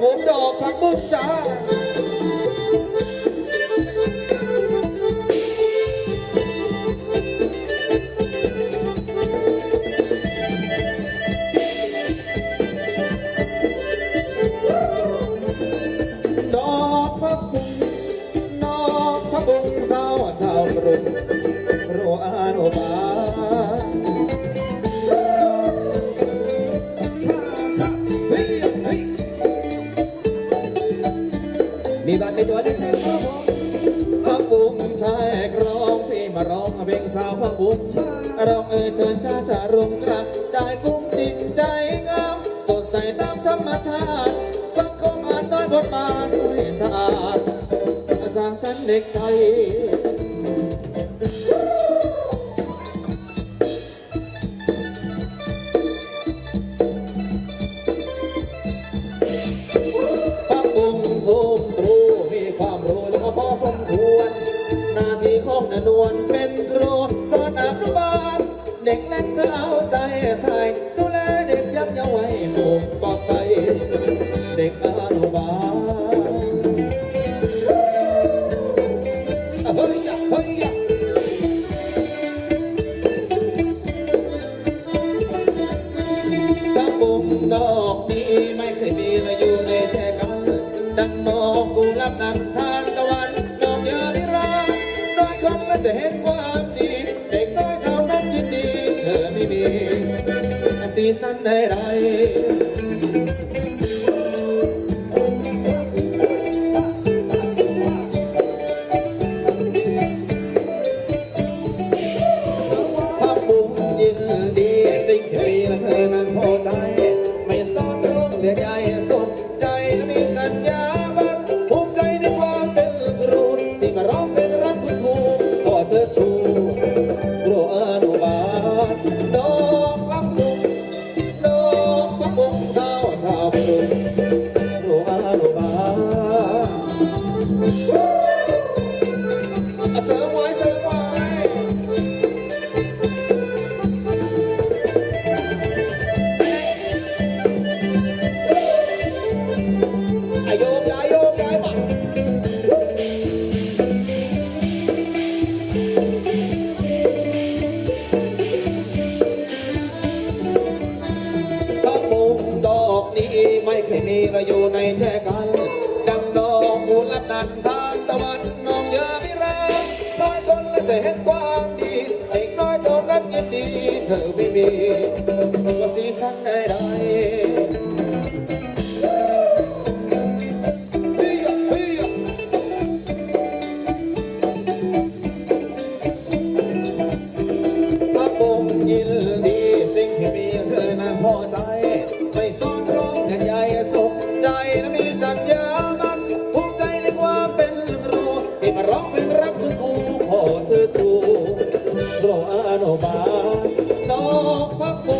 ผมดอกผักบุ้งจ้า มีบัตรมีตัวได้ใช่ไหมครับผมผักบุ้งชายกร้องพี่มาร้องเพลงสาวพักบุ้งชายร้องเออเชิญจ้าจะรุงรักได้กุ้งจิตใจงามสดใสตามธรรมชาติสังคมอ่านน้อยบทบาทให้สะอาดสร้างสรรค์เด็กไทย ด็กเล็กเธอเอาใจใส่ดูแลเด็กยักษ์ยาว์ไว้ปกปอกไป เด็กอนุบาลเฮ้ยยะเฮ้ยยะถ้าปุ่มดอกนี้ไม่เคยมีเลยอยู่ในแจกันดังนองกุหลาบนันทานตะวันนองยานิราน้อยคนและจะเห็นความดี สันใดๆพักบุญยินดีสิ่งที่มีและเธอนั้นพอใจ ไม่ซ่อนเรื่องเดือดใหญ่สุขใจและมีสัญญาบันภูมิใจในความเป็นครูที่มาร้องเพล นี้ไม่เคยมีเราอยู่ในแจกันดังดอกกุหลาบนันทานตะวันน้องเยอะมิราชายคนและจะเห็นความดีเด็กน้อยเท่านั้นยินดีเธอไม่มี โรอนุบาลนอกพักบุง